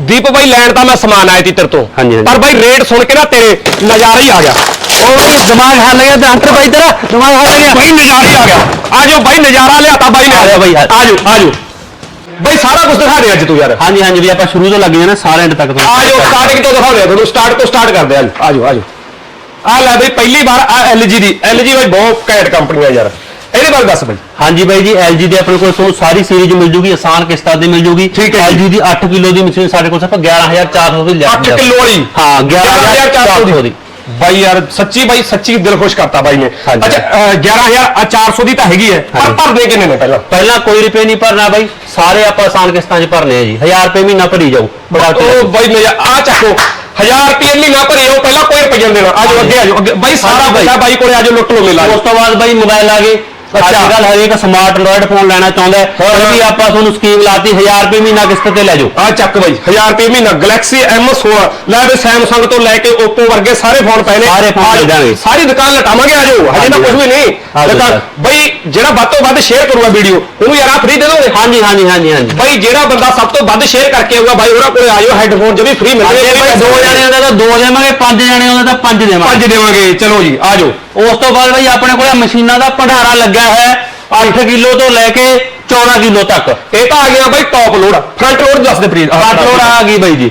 ਦੀਪ ਬਾਈ ਲੈਣ ਤਾਂ ਮੈਂ ਸਮਾਨ ਆਇਆ ਤੀ ਤੇਰੇ ਤੋਂ। ਹਾਂਜੀ, ਹਾਂਜੀ। ਪਰ ਬਾਈ ਰੇਟ ਸੁਣ ਕੇ ਨਾ ਤੇਰੇ ਨਜ਼ਾਰਾ ਹੀ ਆ ਗਿਆ। ਉਹ ਬਈ ਦਿਮਾਗ ਹੱਲ ਗਿਆ ਤੇ ਅੰਤਰ ਬਾਈ ਤੇਰਾ? ਦਿਮਾਗ ਹੱਲ ਗਿਆ ਬਾਈ ਨਜ਼ਾਰਾ ਹੀ ਆ ਗਿਆ। ਆ ਜਾਓ ਬਾਈ ਨਜ਼ਾਰਾ ਲਿਆਤਾ ਬਾਈ ਨੇ। ਆ ਜਾ ਬਾਈ, ਆ ਆ ਜਾਓ ਆ ਜਾਓ। ਬਾਈ ਸਾਰਾ ਕੁਝ ਦਿਖਾ ਦੇ ਅੱਜ ਤੂੰ ਯਾਰ। ਹਾਂਜੀ ਹਾਂਜੀ ਵੀ ਆਪਾਂ ਸ਼ੁਰੂ ਤੋਂ ਲੱਗ ਜਾਣਾ ਸਾਰੇ ਐਂਡ ਤੱਕ ਤੋਂ। ਆ ਜਾਓ ਸਟਾਰਟਿੰਗ ਤੋਂ ਦਿਖਾਉਂਦੇ ਆ ਤੁਹਾਨੂੰ। ਸਟਾਰਟ ਤੋਂ ਸਟਾਰਟ ਕਰਦੇ ਆ। ਆ ਜਾਓ ਆ ਜਾਓ। ਆ ਲੈ ਬਈ ਪਹਿਲੀ ਵਾਰ ਆ LG ਦੀ। LG ਬਾਈ ਬਹੁਤ ਘੈਂਟ ਕੰਪਨੀ ਆ ਯਾਰ। ਇਹਦੇ ਬਾਰੇ ਦੱਸ ਬਾਈ। ਹਾਂਜੀ ਬਾਈ ਜੀ LG ਦੇ ਆਪਣੇ ਕੋਲ ਤੁਹਾਨੂੰ ਸਾਰੀ ਸੀਰੀਜ਼ ਮਿਲ ਜੂਗੀ ਆਸਾਨ ਕਿਸ਼ਤਾਂ ਦੀ ਮਿਲ ਜੂਗੀ। ਠੀਕ ਹੈ ਜੀ। LG ਦੀ 8 ਕਿਲੋ ਦੀ ਮਸ਼ੀਨ ਸਾਡੇ ਕੋਲ ਸਿਰਫ 11400 ਦੀ ਲੈ 8 ਕਿਲੋ ਵਾਲੀ? ਹਾਂ 11400 ਦੀ। ਬਾਈ ਯਾਰ ਸੱਚੀ ਬਾਈ ਸੱਚੀ ਦਿਲ ਖੁਸ਼ ਕਰਤਾ ਬਾਈ ਨੇ। ਹਾਂਜੀ। ਅੱਛਾ ਅਹ, 11400 ਦੀ ਤਾਂ ਹੈਗੀ ਹੈ ਪਰ ਹਾਂਜੀ। ਭਰਦੇ ਕਿੰਨੇ ਨੇ ਪਹਿਲਾਂ? ਪਹਿਲਾਂ ਕੋਈ ਰੁਪਏ ਨਹੀਂ ਭਰਨਾ ਬਾਈ ਸਾਰੇ ਆਪਾਂ ਆਸਾਨ ਕਿਸ਼ਤਾਂ 'ਚ ਪ੍ਰਨੇ ਆ ਜੀ। 1000 ਰੁਪਏ ਮਹੀਨਾ ਭਰੀ ਜਾਓ product ਉਹ ਬਾਈ ਮੇਰਾ ਆ ਚੱਕੋ 1000 ਰੁਪਏ ਮਹੀਨਾ ਭਰੇ ਉਹ ਪਹਿਲਾਂ ਕੋਈ ਰੁਪਏ ਦੇਣਾ। ਆ ਜਾਓ ਅੱਗੇ ਆ ਜਾਓ ਅੱਗੇ ਬਾਈ ਸਾਰਾ ਹਾਂਜੀ ਬਾਈ। ਬੱਚਾ ਬਾਈ ਕੋਲੇ ਲੁੱਟ ਲੋ ਮੇਲਾ। ਉਸ ਤੋਂ ਬਾਅਦ ਬਾਈ ਮੋਬਾਈਲ ਆ ਗਏ। ਅੱਛਾ। ਕੱਲ ਹਰੇਕ ਸਮਾਰਟ ਐਂਡਰੋਇਡ ਫੋਨ ਲੈਣਾ ਚਾਹੁੰਦਾ ਹੈ ਹਾਂ, ਉਹ ਵੀ। ਆਪਾਂ ਤੁਹਾਨੂੰ ਸਕੀਮ ਲਾਤੀ 1000 ਰੁਪਏ ਮਹੀਨਾ ਕਿਸ਼ਤ ਤੇ ਲੈ ਜਾਓ ਆ ਚੱਕ ਬਾਈ 1000 ਰੁਪਏ ਮਹੀਨਾ ਗੈਲੈਕਸੀ M16 ਲੈ ਵੀ Samsung ਤੋਂ ਲੈ ਕੇ Oppo ਵਰਗੇ ਸਾਰੇ ਫੋਨ ਪਏ ਨੇ ਸਾਰੇ ਫੋਨ ਆ ਜਾਓ। ਮਿਲ ਜਾਣਗੇ। ਸਾਰੀ ਦੁਕਾਨ ਲਟਾਵਾਂਗੇ ਆ ਜਾਓ ਹਜੇ ਤਾਂ ਹਾਂਜੀ, ਕੁਝ ਵੀ ਨਹੀਂ ਆ ਜਾਓ ਦੁਕਾਨ ਸਰ। ਬਾਈ ਜਿਹੜਾ ਵੱਧ ਤੋਂ ਵੱਧ ਸ਼ੇਅਰ ਕਰੂਗਾ ਵੀਡੀਓ ਉਹਨੂੰ ਯਾਰ ਆ ਫ੍ਰੀ ਦੇ ਦੋਗੇ ਹਾਂਜੀ ਹਾਂਜੀ ਹਾਂਜੀ ਹਾਂਜੀ ਬਾਈ ਜਿਹੜਾ ਬੰਦਾ ਸਭ ਤੋਂ ਵੱਧ ਸ਼ੇਅਰ ਕਰਕੇ ਆਊਗਾ ਬਾਈ ਉਹਨਾਂ ਕੋਲੇ ਆਇਓ ਹੈੱਡਫੋਨ ਜਮੀ ਫ੍ਰੀ ਮਿਲਣਗੇ ਜੇ ਦੋ ਜਣਿਆਂ ਦਾ ਤਾਂ ਦੋ ਦੇਵਾਂਗੇ ਪੰਜ ਜਣਿਆਂ ਦਾ ਤਾਂ ਪੰਜ ਦੇਵਾਂਗੇ ਪੰਜ ਦੇਵਾਂਗੇ ਚਲੋ ਜੀ ਆ ਜਾਓ ਉਸ ਤੋਂ ਬਾਅਦ ਬਾਈ ਆਪਣੇ ਕੋਲ ਮਸ਼ੀਨਾਂ ਦਾ ਭੰਡਾਰਾ ਲੱਗਾ ਹੈ? 8 ਕਿਲੋ ਤੋਂ ਲੈ ਕੇ 14 ਕਿਲੋ ਤੱਕ। ਇਹ ਤਾਂ ਆ ਗਿਆ ਬਾਈ ਟੌਪ ਲੋਡ ਫਰੰਟ ਲੋਡ ਦੱਸ ਦੇ ਪ੍ਰੀਤ ਕੱਟ ਲੋਡ ਆ ਗਈ ਬਾਈ ਜੀ।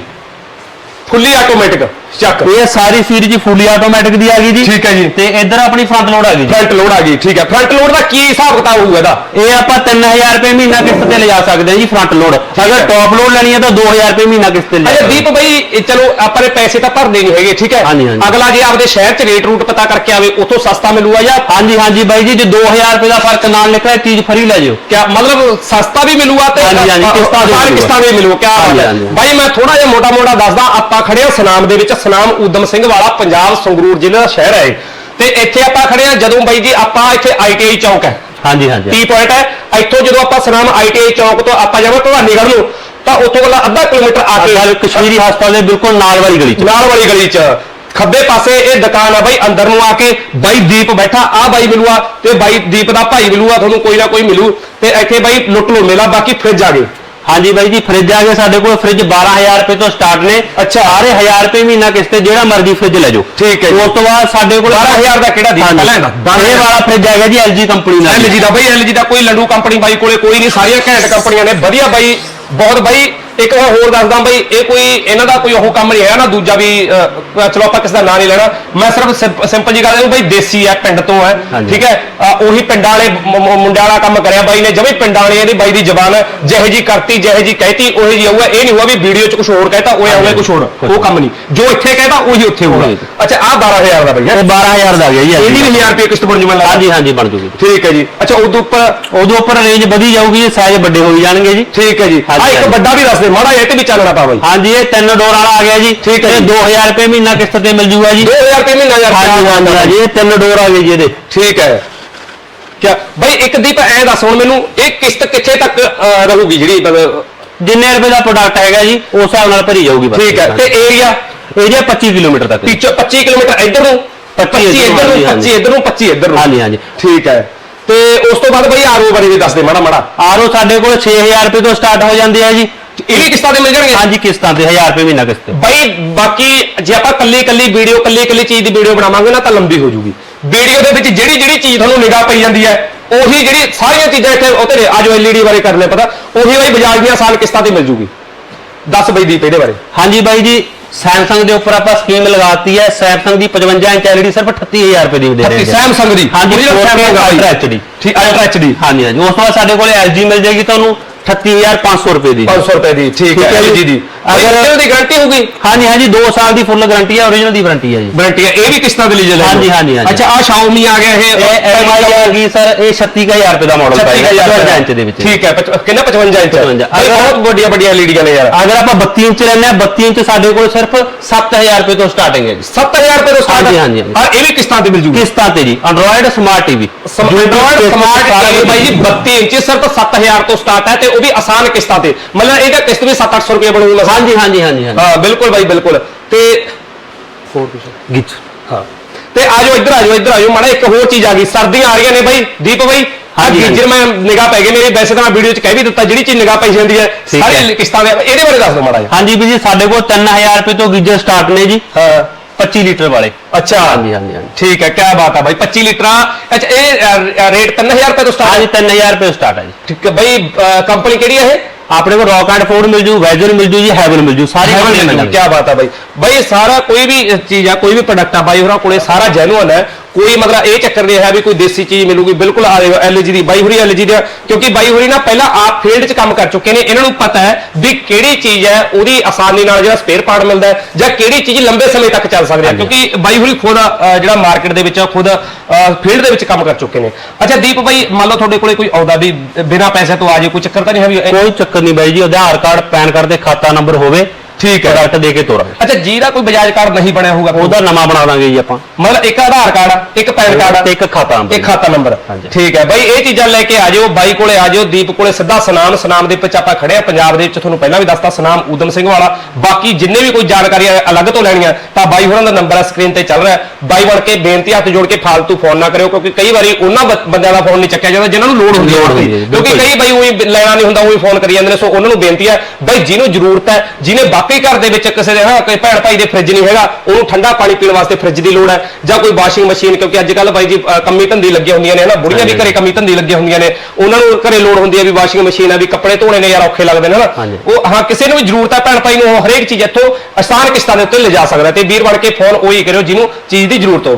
ਫੁੱਲੀ ਆਟੋਮੈਟਿਕ ਚੱਕ। ਇਹ ਸਾਰੀ ਸੀਰੀਜ਼ ਫੁੱਲੀ ਆਟੋਮੈਟਿਕ ਦੀ ਆ ਗਈ ਜੀ। ਠੀਕ ਹੈ ਜੀ। ਤੇ ਇੱਧਰ ਆਪਣੀ ਫਰੰਟ ਲੋਡ ਆ ਗਈ ਜੀ। ਫਰੰਟ ਲੋਡ ਆ ਗਈ ਠੀਕ ਹੈ। ਫਰੰਟ ਲੋਡ ਦਾ ਕੀ ਹਿਸਾਬ ਕਿਤਾਬ ਹੋਊਗਾ ਇਹਦਾ? ਇਹ ਆਪਾਂ 3000 ਰੁਪਏ ਮਹੀਨਾ ਕਿਸ਼ਤ ਤੇ ਲਿਜਾ ਸਕਦੇ ਹਾਂ ਜੀ ਫਰੰਟ ਲੋਡ ਅਗਰ ਟੌਪ ਲੋਡ ਲੈਣੀ ਹੈ ਤਾਂ 2000 ਰੁਪਏ ਮਹੀਨਾ ਕਿਸ਼ਤ ਤੇ ਲੈ ਅਜੇ ਦੀਪ ਬਈ ਇਹ ਚਲੋ ਆਪਾਂ ਨੇ ਪੈਸੇ ਤਾਂ ਭਰਦੇ ਨਹੀਂ ਹੈਗੇ ਠੀਕ ਹੈ। ਹਾਂਜੀ, ਹਾਂਜੀ। ਅਗਲਾ ਜੇ ਆਪਦੇ ਸ਼ਹਿਰ ਚ ਰੇਟ ਰੂਟ ਪਤਾ ਕਰਕੇ ਆਵੇ ਉਥੋਂ ਸਸਤਾ ਮਿਲੂਗਾ ਜਾਂ? ਹਾਂਜੀ ਹਾਂਜੀ ਬਾਈ ਜੀ ਜੇ 2000 ਰੁਪਏ ਦਾ ਫ਼ਰਕ ਨਾਲ ਨਿਕਲੇ ਚੀਜ਼ ਫਰੀ ਲੈ ਜਿਓ। ਕਿਆ ਮਤਲਬ ਸਸਤਾ ਵੀ ਮਿਲੂਗਾ ਤੇ ਹਾਂਜੀ, ਹਾਂਜੀ, ਕਿਸ਼ਤਾਂ ਵੀ ਸਾਰੀ ਮਿਲੂਗਾ। ਕਿਸ਼ਤਾਂ ਵੀ ਮਿਲੂ ਕਿਆ ਹਾਂਜੀ, ਬਾਤ ਹੈ। ਹਾਂਜੀ। ਬਾਈ ਮੈਂ ਥੋੜਾ ਜਿਹਾ ਮੋਟਾ ਮੋਟਾ ਦੱਸਦਾ ਆਪਾਂ ਖੜੇ ਹਾਂ ਸਨਾਮ ਦੇ ਵਿੱਚ ਸਨਾਮ ਊਦਮ ਸਿੰਘ ਵਾਲਾ ਪੰਜਾਬ ਸੰਗਰੂਰ ਜ਼ਿਲ੍ਹੇ ਦਾ ਸ਼ਹਿਰ ਹੈ ਇਹ। ਤੇ ਇੱਥੇ ਆਪਾਂ ਖੜੇ ਹਾਂ ਜਦੋਂ ਬਾਈ ਜੀ ਆਪਾਂ ਇੱਥੇ ਆਈਟੀਆਈ ਚੌਕ ਹੈ। ਹਾਂਜੀ ਹਾਂਜੀ। ਟੀ ਪੁਆਇੰਟ ਹੈ? ਇੱਥੋਂ ਜਦੋਂ ਆਪਾਂ ਸਨਾਮ ਆਈਟੀਆਈ ਚੌਕ ਤੋਂ ਆਪਾਂ ਜਾਵਾਂ ਭਵਾਨੀਗੜ੍ਹ ਨੂੰ ਤਾਂ ਉੱਥੋਂ ਕੋਲ ਅੱਧਾ ਕਿਲੋਮੀਟਰ ਆ ਕੇ ਅੱਗੇ ਕਸ਼ਮੀਰੀ ਹਸਪਤਾਲ ਦੇ ਬਿਲਕੁਲ ਨਾਲ ਵਾਲੀ ਗਲੀ 'ਚ। ਨਾਲ ਵਾਲੀ ਗਲੀ 'ਚ। ਖੱਬੇ ਪਾਸੇ ਇਹ ਦੁਕਾਨ ਆ ਬਾਈ ਅੰਦਰ ਨੂੰ ਆ ਕੇ ਬਾਈ ਦੀਪ ਬੈਠਾ ਆ ਬਾਈ ਮਿਲੂਆ ਤੇ ਬਾਈ ਦੀਪ ਦਾ ਭਾਈ ਮਿਲੂਆ ਤੁਹਾਨੂੰ ਕੋਈ ਨਾ ਕੋਈ ਮਿਲੂ। ਤੇ ਇੱਥੇ ਬਾਈ ਲੁੱਟ ਲੋ ਮੇਲਾ ਬਾਕੀ ਫ੍ਰਿਜ ਆ ਗਏ। ਹਾਂਜੀ ਬਾਈ ਜੀ ਫ੍ਰਿਜ ਆ ਗਏ ਸਾਡੇ ਕੋਲ ਫ੍ਰਿਜ 12000 ਰੁਪਏ ਤੋਂ ਸਟਾਰਟ ਨੇ ਅੱਛਾ। ਸਾਰੇ 1000 ਰੁਪਏ ਮਹੀਨਾ ਕਿਸ਼ਤ ਤੇ ਜਿਹੜਾ ਮਰਜ਼ੀ ਫ੍ਰਿਜ ਲੈ ਜਾਓ ਠੀਕ ਹੈ ਜੀ। ਉਸ ਤੋਂ ਬਾਅਦ ਸਾਡੇ ਕੋਲ 12000 ਦਾ ਕਿਹੜਾ ਦੀਪ ਹਾਂਜੀ। ਪਹਿਲਾਂ ਇਹਦਾ? 12000 ਇਹ ਵਾਲਾ ਫ੍ਰਿਜ ਹੈਗਾ ਜੀ LG ਕੰਪਨੀ ਦਾ ਐਲਜੀ ਦਾ ਬਾਈ ਐਲਜੀ ਦਾ ਕੋਈ ਲੰਡੂ ਕੰਪਨੀ ਬਾਈ ਕੋਲੇ ਕੋਈ ਨਹੀਂ ਸਾਰੀਆਂ ਘੈਂਟ ਕੰਪਨੀਆਂ ਨੇ ਵਧੀਆ ਬਾਈ ਬਹੁਤ ਬਾਈ ਇੱਕ ਮੈਂ ਹੋਰ ਦੱਸਦਾ ਬਾਈ ਇਹ ਕੋਈ ਇਹਨਾਂ ਦਾ ਕੋਈ ਉਹ ਕੰਮ ਨਹੀਂ ਹੈ ਨਾ ਦੂਜਾ ਵੀ ਅਹ, ਚਲੋ ਆਪਾਂ ਕਿਸੇ ਦਾ ਨਾਂ ਨਹੀਂ ਲੈਣਾ। ਮੈਂ ਸਿਰਫ ਸਿੰਪ- ਸਿੰਪਲ ਜੀ ਗੱਲ ਇਹ ਬਾਈ ਦੇਸੀ ਹੈ ਪਿੰਡ ਤੋਂ ਹੈ ਹਾਂਜੀ। ਠੀਕ ਹੈ? ਅਹ, ਉਹੀ ਪਿੰਡਾਂ ਵਾਲੇ ਮ- ਮ- ਮੁੰਡਿਆਂ ਵਾਲਾ ਕੰਮ ਕਰਿਆ ਬਾਈ ਨੇ ਜਮੇ ਪਿੰਡਾਂ ਵਾਲੇ ਇਹਦੀ ਬਾਈ ਦੀ ਜ਼ਬਾਨ ਜਿਹੇ ਜੀ ਕਰਤੀ ਜਿਹੇ ਜੀ ਕਹਿਤੀ ਉਹੀ ਜੀ ਆਊਗਾ ਇਹ ਨਹੀਂ ਹੋਊਗਾ ਵੀ ਵੀਡੀਓ 'ਚ ਕੁਝ ਹੋਰ ਕਹਿਤਾ ਉਹ ਆਊਗਾ ਕੁਝ ਹੋਰ ਉਹ ਕੰਮ ਨਹੀਂ। ਜੋ ਇੱਥੇ ਕਹਿਤਾ ਉਹੀ ਉੱਥੇ ਹੋਊਗਾ। ਉਹੀ। ਅੱਛਾ ਆਹ 12000 ਦਾ ਬਾਈ ਇਹ 12000 ਦਾ ਗਿਆ ਜੀ ਇਹਦੀ ਵੀ 1000 ਰੁਪਏ ਕਿਸ਼ਤ ਬਣ ਜੂ ਮੈਨੂੰ ਲੱਗਦਾ। ਹਾਂਜੀ ਹਾਂਜੀ ਬਣ ਜੂਗੀ। ਠੀਕ ਹੈ ਜੀ। ਅੱਛਾ ਉਦੋਂ ਉੱਪਰ ਉਦੋਂ ਉੱਪਰ ਰੇਂਜ ਵਧੀ ਜਾਊਗੀ ਇਹ ਸਾਈਜ਼ ਵੱਡੇ ਹੋਈ ਜਾਣਗੇ ਜੀ। ਠੀਕ ਹੈ ਜੀ। ਆ ਹਾਂਜੀ, ਇੱਕ ਹਾਂਜੀ। ਵੱਡਾ ਵੀ ਦੱਸ ਦੇ ਮਾੜਾ ਜਿਹਾ ਇਹ ਤੇ ਵੀ ਚਾਨਣਾ ਪਾ ਬਾਈ। ਹਾਂਜੀ ਇਹ ਤਿੰਨ ਡੋਰ ਵਾਲਾ ਆ ਗਿਆ ਜੀ। ਠੀਕ ਹੈ ਇਹ ਜੀ। 2000 ਰੁਪਏ ਮਹੀਨਾ ਕਿਸ਼ਤ ਤੇ ਮਿਲ ਜੂਗਾ ਜੀ। 2000 ਰੁਪਏ ਮਹੀਨਾ ਯਾਰ ਹਾਂਜੀ ਹਾਂਜੀ ਹਾਂਜੀ ਇਹ ਤਿੰਨ ਡੋਰ ਆ ਗਏ ਜੀ ਇਹਦੇ। ਠੀਕ ਹੈ। ਕਿਆ ਬਾਈ ਇੱਕ ਦੀਪ ਐ ਦੱਸ ਹੁਣ ਮੈਨੂੰ ਇਹ ਕਿਸ਼ਤ ਕਿੱਥੇ ਤੱਕ ਅਹ, ਰਹੂਗੀ ਜਿਹੜੀ ਮਤਲਬ ਜਿੰਨੇ ਰੁਪਏ ਦਾ ਪ੍ਰੋਡਕਟ ਹੈਗਾ ਜੀ ਉਸ ਹਿਸਾਬ ਨਾਲ ਭਰੀ ਜਾਊਗੀ ਬਸ। ਠੀਕ ਹੈ ਤੇ ਏਰੀਆ ਏਰੀਆ 25 ਕਿਲੋਮੀਟਰ ਤੱਕ। ਜੀ। 25 ਕਿਲੋਮੀਟਰ ਇੱਧਰ ਨੂੰ 25 ਇੱਧਰ ਨੂੰ ਹਾਂਜੀ, ਹਾਂਜੀ। 25 ਇੱਧਰ ਨੂੰ 25 ਇੱਧਰ। ਨੂੰ ਹਾਂਜੀ ਹਾਂਜੀ। ਠੀਕ ਹੈ। ਤੇ ਉਸ ਤੋਂ ਬਾਅਦ ਬਾਈ ਆਰਓ ਬਾਰੇ ਵੀ ਦੱਸ ਦੇ ਮਾੜਾ ਮਾੜਾ। ਆਰਓ ਸਾਡੇ ਕੋਲ 6000 ਰੁਪਏ ਤੋਂ ਸਟਾਰਟ ਹੋ ਜਾਂਦੇ ਆ ਜੀ। ਇਹ ਕਿਸ਼ਤਾਂ ਤੇ ਮਿਲ ਜਾਣਗੇ ਹਾਂਜੀ ਕਿਸ਼ਤਾਂ ਤੇ 1000 ਰੁਪਏ ਮਹੀਨਾ ਕਿਸ਼ਤ। ਬਾਈ ਬਾਕੀ ਜੇ ਆਪਾਂ ਕੱਲੀ ਕੱਲੀ ਵੀਡੀਓ ਕੱਲੀ ਕੱਲੀ ਚੀਜ਼ ਦੀ ਵੀਡੀਓ ਬਣਾਵਾਂਗੇ ਨਾ ਤਾਂ ਲੰਬੀ ਹੋ ਜੂਗੀ। ਵੀਡੀਓ ਦੇ ਵਿੱਚ ਜਿਹੜੀ ਜਿਹੜੀ ਚੀਜ਼ ਤੁਹਾਨੂੰ ਨਿਗਾਹ ਪਈ ਜਾਂਦੀ ਹੈ ਉਹੀ ਜਿਹੜੀ ਸਾਰੀਆਂ ਚੀਜ਼ਾਂ ਇੱਥੇ ਉਤੇ ਆਜੋ ਐਲਈਡੀ ਬਾਰੇ ਕਰਨੇ ਪਤਾ ਉਹੀ ਬਾਈ ਬਜਾਜ ਦੀਆਂ ਆਸਾਨ ਕਿਸ਼ਤਾਂ ਤੇ ਮਿਲ ਜੂਗੀ। ਦੱਸ ਬਾਈ ਦੀਪ ਇਹਦੇ ਬਾਰੇ। ਹਾਂਜੀ ਬਾਈ ਜੀ ਸੈਮਸੰਗ ਦੇ ਉੱਪਰ ਆਪਾਂ ਸਕੀਮ ਲਗਾਤੀ ਹੈ ਸੈਮਸੰਗ ਦੀ 55 ਇੰਚ LED ਸਿਰਫ 38000 ਰੁਪਏ ਦੀ ਦੇ ਰਹੇ ਹਾਂ ਸੈਮਸੰਗ ਦੀ? ਹਾਂਜੀ Samsung Ultra HD ਠੀਕ ਅਲਟਰਾ ਐਚਡੀ ਹਾਂਜੀ ਹਾਂਜੀ ਉਸ ਤੋਂ ਬਾਅਦ ਸਾਡੇ ਕੋਲ LG ਮਿਲ ਜਾਏਗੀ ਤੁਹਾਨੂੰ। 38500 ਰੁਪਏ ਦੀ 500 ਰੁਪਏ ਦੀ ਠੀਕ ਹੈ ਐਲਜੀ ਜੀ। ਦੀ ਅਗਰ- ਅਗਰ ਉਹਦੀ ਗਾਰੰਟੀ ਹੋਊਗੀ? ਹਾਂਜੀ ਹਾਂਜੀ 2 ਸਾਲ ਦੀ ਫੁੱਲ ਗਾਰੰਟੀ ਹੈ origignal ਦੀ ਵਾਰੰਟੀ ਹੈ ਜੀ। ਵਾਰੰਟੀ ਹੈ ਇਹ ਵੀ ਕਿਸ਼ਤਾਂ ਦੇ ਲਈ ਚੱਲੇ ਹਾਂਜੀ, ਹਾਂਜੀ, ਹਾਂਜੀ। ਅੱਛਾ ਆ Xiaomi ਆ ਗਿਆ ਇਹ ਇਹ MI ਆ ਗਈ ਸਰ ਇਹ 36000 ਰੁਪਏ ਦਾ ਮਾਡਲ ਪਾਏਗਾ 55 ਇੰਚ ਦੇ। ਵਿੱਚ। ਠੀਕ ਹੈ ਕਿੰਨਾ 55 ਇੰਚ 55 ਬਾਈ ਬਹੁਤ ਵੱਡੀਆਂ ਵੱਡੀਆਂ ਐਲਈਡੀਆਂ ਨੇ ਯਾਰ। ਅਗਰ ਆਪਾਂ 32 ਇੰਚ ਲੈਣੇ ਆ 32 ਇੰਚ ਸਾਡੇ ਕੋਲ ਸਿਰਫ 7000 ਰੁਪਏ ਤੋਂ ਸਟਾਰਟਿੰਗ ਹੈ ਜੀ। 7000 ਰੁਪਏ ਤੋਂ start ਹਾਂਜੀ, ਹਾਂਜੀ। ਆ ਇਹ ਵੀ ਕਿਸ਼ਤਾਂ ਤੇ ਮਿਲ ਜੂਗੀ? ਕਿਸ਼ਤਾਂ ਤੇ ਜੀ? Android smart TV android smart TV ਬਾਈ ਜੀ 32 ਇੰਚ ਸਿਰਫ 7000 ਤੋਂ ਸਟਾਰਟ ਹੈ ਤੇ ਉਹ ਵੀ ਆਸਾਨ ਕਿਸ਼ਤਾਂ ਤੇ? ਮਤਲਬ ਇਹਦਾ ਕਿਸ਼ਤ ਵੀ 7-800 ਰੁਪਏ ਬਣੂਗਾ ਹਾਂਜੀ ਹਾਂਜੀ ਹਾਂਜੀ ਹਾਂਜੀ। ਹਾਂ ਬਿਲਕੁਲ ਬਾਈ ਬਿਲਕੁਲ। ਤੇ ਗਿੱਚ ਹਾਂ। ਤੇ ਆ ਜਾਓ ਇੱਧਰ ਆ ਜਾਓ ਇੱਧਰ ਆ ਜਾਓ ਮਾੜਾ ਇੱਕ ਹੋਰ ਚੀਜ਼ ਆ ਗਈ। ਸਰਦੀਆਂ ਆ ਰਹੀਆਂ ਨੇ ਬਾਈ। ਦੀਪ ਬਾਈ ਹਾਂਜੀ, ਗੀਜਰ ਮੈਂ ਨਿਗਾਹ ਪੈ ਗਈ ਮੇਰੀ। ਵੈਸੇ ਤਾਂ ਮੈਂ ਵੀਡੀਓ 'ਚ ਕਹਿ ਵੀ ਦਿੱਤਾ ਜਿਹੜੀ ਚੀਜ਼ ਨਿਗਾਹ ਪਈ ਜਾਂਦੀ ਹੈ ਸਾਰੀ ਹੈ। ਕਿਸ਼ਤਾਂ ਦੇ ਇਹਦੇ ਬਾਰੇ ਦੱਸ ਦਿਓ ਮਾੜਾ ਜਿਹਾ। ਹਾਂਜੀ ਵੀ ਜੀ ਸਾਡੇ ਕੋਲ 3000 ਰੁਪਏ ਤੋਂ ਗੀਜ਼ਰ ਸਟਾਰਟ ਨੇ ਜੀ। ਹਾਂ। 25 ਲੀਟਰ ਵਾਲੇ। ਅੱਛਾ। ਹਾਂਜੀ ਹਾਂਜੀ ਹਾਂਜੀ। ਠੀਕ ਹੈ ਕੀ ਬਾਤ ਹੈ ਬਾਈ। 25 ਲੀਟਰਾਂ। ਅੱਛਾ ਇਹ ਰੇਟ 3000 ਰੁਪਏ ਤੋਂ ਸਟਾਰਟ ਹਾਂਜੀ 3000 ਰੁਪਏ ਸਟਾਰਟ ਹੈ ਜੀ। ਠੀਕ ਹੈ ਬਾਈ ਕੰਪਨੀ ਕਿਹੜੀ ਹੈ ਇਹ? ਆਪਣੇ ਕੋਲ ਰੌਕ ਐਂਡ ਫੋਰਡ ਮਿਲ ਜੂ ਵੈਜਨ ਮਿਲ ਜੂ ਜੀ ਹੈਵਨ ਮਿਲ ਜੂ ਸਾਰੀ ਕੰਪਨੀ ਮਿਲ ਕੀ ਬਾਤ ਹੈ ਬਾਈ। ਬਾਈ ਸਾਰਾ ਕੋਈ ਵੀ ਚੀਜ਼ ਆ ਕੋਈ ਵੀ ਪ੍ਰੋਡਕਟ ਆ ਬਾਈ ਹੋਰਾਂ ਕੋਲੇ ਸਾਰਾ ਜੈਨੂਅਲ ਹੈ। ਕੋਈ ਮਤਲਬ ਇਹ ਚੱਕਰ ਨਹੀਂ ਹੈ ਵੀ ਕੋਈ ਦੇਸੀ ਚੀਜ਼ ਮਿਲੂਗੀ। ਬਿਲਕੁਲ ਆ ਐਲਜੀ ਦੀ ਬਾਈ ਹੋਰੀ ਐਲਜੀ ਦੀ ਕਿਉਂਕਿ ਬਾਈ ਹੋਰੀ ਨਾ ਪਹਿਲਾਂ ਆਪ ਫੀਲਡ 'ਚ ਕੰਮ ਕਰ ਚੁੱਕੇ ਨੇ। ਇਹਨਾਂ ਨੂੰ ਪਤਾ ਹੈ ਵੀ ਕਿਹੜੀ ਚੀਜ਼ ਹੈ ਉਹਦੀ ਆਸਾਨੀ ਨਾਲ ਜਿਹੜਾ ਸਪੇਅਰ ਪਾਰਟ ਮਿਲਦਾ ਹੈ ਜਾਂ ਕਿਹੜੀ ਚੀਜ਼ ਲੰਬੇ ਸਮੇਂ ਤੱਕ ਚੱਲ ਸਕਦੀ ਹੈ। ਕਿਉਂਕਿ ਬਾਈ ਹੋਰੀ ਖੁਦ ਜਿਹੜਾ ਮਾਰਕੀਟ ਦੇ ਵਿੱਚ ਖੁਦ ਫੀਲਡ ਦੇ ਵਿੱਚ ਕੰਮ ਕਰ ਚੁੱਕੇ ਨੇ। ਅੱਛਾ ਦੀਪ ਬਾਈ ਮੰਨ ਲਓ ਤੁਹਾਡੇ ਕੋਲੇ ਕੋਈ ਆਉਂਦਾ ਵੀ ਬਿਨਾਂ ਪੈਸੇ ਤੋਂ ਆ ਜੇ ਕੋਈ ਚੱਕਰ ਤਾਂ ਨਹੀਂ ਹੈ ਵੀ ਇਹ- ਕੋਈ ਚੱਕਰ ਨਹੀਂ ਬਾਈ ਜੀ। ਆਧਾਰ ਕਾਰਡ ਪੈਨ ਕਾਰਡ ਤੇ ਖਾਤਾ ਨੰਬਰ ਹੋਵੇ। ਠੀਕ ਹੈ। ਪ੍ਰੋਡਕਟ ਦੇ ਕੇ ਤੋਰਾਂਗੇ। ਅੱਛਾ ਜਿਹਦਾ ਕੋਈ ਬਜਾਜ ਕਾਰਡ ਨਹੀਂ ਬਣਿਆ ਹੋਊਗਾ ਉਹਦਾ ਨਵਾਂ ਬਣਾ ਦਾਂਗੇ ਜੀ ਆਪਾਂ। ਮਤਲਬ ਇੱਕ ਆਧਾਰ ਕਾਰਡ ਇੱਕ ਪੈਨ ਕਾਰਡ ਤੇ ਇੱਕ ਖਾਤਾ ਨੰਬਰ। ਇੱਕ ਖਾਤਾ ਨੰਬਰ। ਹਾਂਜੀ। ਠੀਕ ਹੈ ਬਾਈ ਇਹ ਚੀਜ਼ਾਂ ਲੈ ਕੇ ਆ ਜਿਓ ਬਾਈ ਕੋਲੇ ਆ ਜਿਓ ਦੀਪ ਕੋਲੇ ਸਿੱਧਾ ਸਨਾਮ ਸਨਾਮ ਦੇ ਵਿੱਚ ਆਪਾਂ ਖੜੇ ਆ। ਪੰਜਾਬ ਦੇ ਵਿੱਚ ਤੁਹਾਨੂੰ ਪਹਿਲਾਂ ਵੀ ਦੱਸਤਾ ਸਨਾਮ ਊਦਮ ਸਿੰਘ ਵਾਲਾ। ਬਾਕੀ ਜਿੰਨੇ ਵੀ ਕੋਈ ਜਾਣਕਾਰੀ ਅਲੱਗ ਤੋਂ ਲੈਣੀਆਂ ਤਾਂ ਬਾਈ ਹੋਰਾਂ ਦਾ ਨੰਬਰ ਆ ਸਕਰੀਨ ਤੇ ਚੱਲ ਰਿਹਾ। ਬਾਈ ਬਣ ਕੇ ਬੇਨਤੀ ਹੱਥ ਜੋੜ ਕੇ ਫਾਲਤੂ ਫੋਨ ਨਾ ਕਰਿਓ ਕਿਉਂਕਿ ਕਈ ਵਾਰੀ ਉਹਨਾਂ ਬੰਦਿਆਂ ਦਾ ਫੋਨ ਨਹੀਂ ਚੱਕਿਆ ਜਾਂਦਾ ਜਿਨ੍ਹਾਂ ਨੂੰ ਲੋੜ ਹੁੰਦੀ ਹੈ ਕਿਉਂਕਿ। ਕਈ ਬਾਈ ਉਹੀ ਲੈਣਾ ਨਹੀਂ ਹੁੰਦਾ ਉਹੀ ਫੋਨ ਕਰੀ ਜਾਂਦੇ ਨੇ ਸੋ ਉਹਨਾਂ ਨੂੰ ਬੇਨਤੀ ਹੈ ਬਾਈ ਜਿਹਨੂੰ ਜ਼ਰੂਰਤ ਹੈ ਜਿਹਨੇ ਵਾਕਈ ਘਰ ਦੇ ਵਿੱਚ ਕਿਸੇ ਦੇ ਹਾਂ ਕੋਈ ਭੈਣ ਭਾਈ ਦੇ ਫ੍ਰਿਜ ਨਹੀਂ ਹੈਗਾ ਉਹਨੂੰ ਠੰਡਾ ਪਾਣੀ ਪੀਣ ਵਾਸਤੇ ਫ੍ਰਿਜ ਦੀ ਲੋੜ ਹੈ ਜਾਂ ਕੋਈ ਵਾਸ਼ਿੰਗ ਮਸ਼ੀਨ ਕਿਉਂਕਿ ਅੱਜ ਕੱਲ ਬਾਈ ਜੀ ਅ, ਕੰਮੀ ਧੰਦੀ ਲੱਗੀਆਂ ਹੁੰਦੀਆਂ ਨੇ ਨਾ ਬੁੜੀਆਂ ਵੀ। ਘਰੇ ਕੰਮੀ ਧੰਦੀ ਲੱਗੀਆਂ ਹੁੰਦੀਆਂ ਨੇ ਉਹਨਾਂ ਨੂੰ ਘਰੇ ਲੋੜ ਹੁੰਦੀ ਹੈ ਵੀ ਵਾਸ਼ਿੰਗ ਮਸ਼ੀਨ ਹੈ ਵੀ ਕੱਪੜੇ ਧੋਣੇ ਨੇ ਯਾਰ ਔਖੇ ਲੱਗਦੇ ਨੇ ਨਾ ਹਾਂਜੀ। ਉਹ ਹਾਂ ਕਿਸੇ ਨੂੰ ਵੀ ਜ਼ਰੂਰਤ ਹੈ ਭੈਣ ਭਾਈ ਨੂੰ ਉਹ ਹਰੇਕ ਚੀਜ਼ ਇੱਥੋਂ ਆਸਾਨ ਕਿਸ਼ਤਾਂ ਦੇ ਉੱਤੇ ਲਿਜਾ ਸਕਦਾ ਤੇ ਵੀਰ ਬਣ ਕੇ ਫੋਨ ਉਹੀ ਕਰਿਓ ਜਿਹਨੂੰ ਚੀਜ਼ ਦੀ ਜ਼ਰੂਰਤ ਹੋਵੇ